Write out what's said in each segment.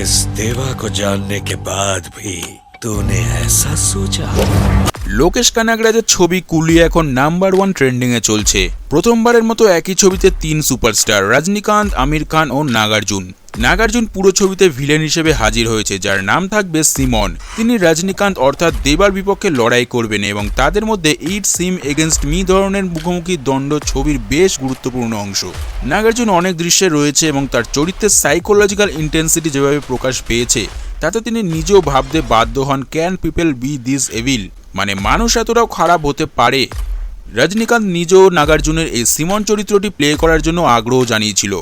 इस देवा को जानने के बाद भी तूने ऐसा सोचा লোকেশ কানাগরাজের ছবি কুলি এখন নাম্বার ওয়ান ট্রেন্ডিং এ চলছে প্রথমবারের মতো একই ছবিতে তিন সুপারস্টার রজনীকান্ত আমির খান ও নাগার্জুন নাগার্জুন পুরো ছবিতে ভিলেন হিসেবে হাজির হয়েছে যার নাম থাকবে সিমন তিনি রজনীকান্ত অর্থাৎ দেবার বিপক্ষে লড়াই করবেন এবং তাদের মধ্যে ইট সিম এগেনস্ট মি ধরনের মুখোমুখি দণ্ড ছবির বেশ গুরুত্বপূর্ণ অংশ নাগার্জুন অনেক দৃশ্যে রয়েছে এবং তার চরিত্রের সাইকোলজিক্যাল ইন্টেন্সিটি যেভাবে প্রকাশ পেয়েছে তাতে তিনি নিজেও ভাবতে বাধ্য হন can people be this evil মানে মানুষ এতটাও খারাপ হতে পারে। রজনীকান্ত নিজেও নাগার্জুনের এই সিমন চরিত্রটি প্লে করার জন্য আগ্রহ জানিয়েছিল।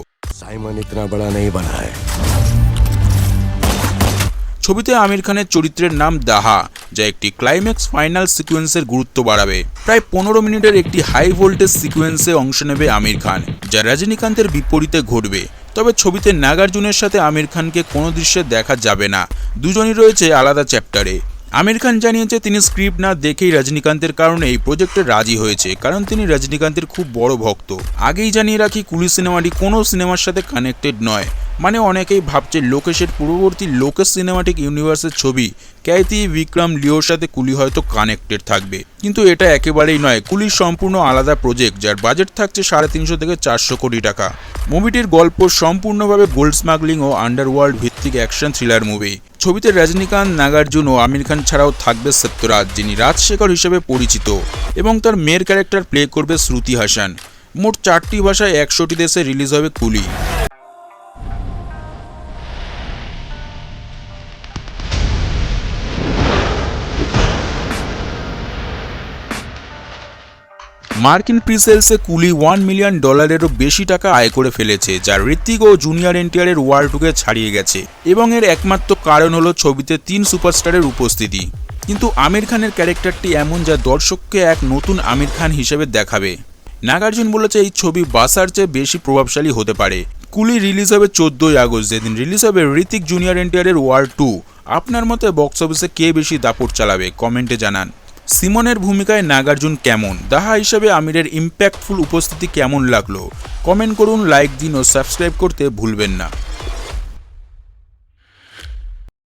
ছবিতে আমির খানের চরিত্রের নাম দাহা যা একটি ক্লাইম্যাক্স ফাইনাল সিকুয়েন্সের গুরুত্ব বাড়াবে। প্রায় পনেরো মিনিটের একটি হাই ভোল্টেজ সিকুয়েন্সে অংশ নেবে আমির খান যা রজনীকান্তের বিপরীতে ঘটবে। তবে ছবিতে নাগার্জুনের সাথে আমির খানকে কোনো দৃশ্যে দেখা যাবে না। দুজনই রয়েছে আলাদা চ্যাপ্টারে। আমির খান জানিয়েছে, তিনি স্ক্রিপ্ট না দেখেই রজনীকান্তের কারণে এই প্রজেক্টে রাজি হয়েছে, কারণ তিনি রজনীকান্তের খুব বড় ভক্ত। আগেই জানিয়ে রাখি, কুলি সিনেমাটি কোনো সিনেমার সাথে কানেক্টেড নয়। মানে অনেকেই ভাবছে লোকেশের পূর্ববর্তী লোকেশ সিনেমাটিক ইউনিভার্সের ছবি। ক্যাতি বিক্রম, লিওর সাথে কুলি হয়তো কানেক্টেড থাকবে। কিন্তু এটা একেবারেই নয়। কুলির সম্পূর্ণ আলাদা প্রজেক্ট যার বাজেট থাকছে সাড়ে তিনশো থেকে চারশো কোটি টাকা। মুভিটির গল্প সম্পূর্ণভাবে গোল্ড স্মাগলিং ও আন্ডারওয়ার্ল্ড ভিত্তিক অ্যাকশন থ্রিলার মুভি ছবিতে রজনীকান্ত, নাগার্জুন ও আমির খান ছাড়াও থাকবে সত্যরাজ, যিনি রাজশেখর হিসেবে পরিচিত। এবং তার মেয়ের ক্যারেক্টার প্লে করবে শ্রুতি হাসান। মোট চারটি ভাষায় একশোটি দেশে রিলিজ হবে কুলি। মার্কিন প্রিসেলসে কুলি ওয়ান মিলিয়ন ডলারেরও বেশি টাকা আয় করে ফেলেছে, যা ঋত্বিক ও জুনিয়র এনটিআরের ওয়ার্ল্ড টুকে ছাড়িয়ে গেছে। এবং এর একমাত্র কারণ হলো ছবিতে তিন সুপারস্টারের উপস্থিতি। কিন্তু আমির খানের ক্যারেক্টারটি এমন যা দর্শককে এক নতুন আমির খান হিসেবে দেখাবে। নাগার্জুন বলেছে, এই ছবি বাসার চেয়ে বেশি প্রভাবশালী হতে পারে। কুলি রিলিজ হবে চোদ্দই আগস্ট, যেদিন রিলিজ হবে ঋতিক জুনিয়র এনটিআরের ওয়ার্ল্ড টু। আপনার মতে বক্স অফিসে কে বেশি দাপট চালাবে? কমেন্টে জানান। সিমনের ভূমিকায় নাগার্জুন কেমন? দাহা হিসেবে আমিরের ইম্প্যাক্টফুল উপস্থিতি কেমন লাগল? কমেন্ট করুন লাইক দিন ও সাবস্ক্রাইব করতে ভুলবেন না।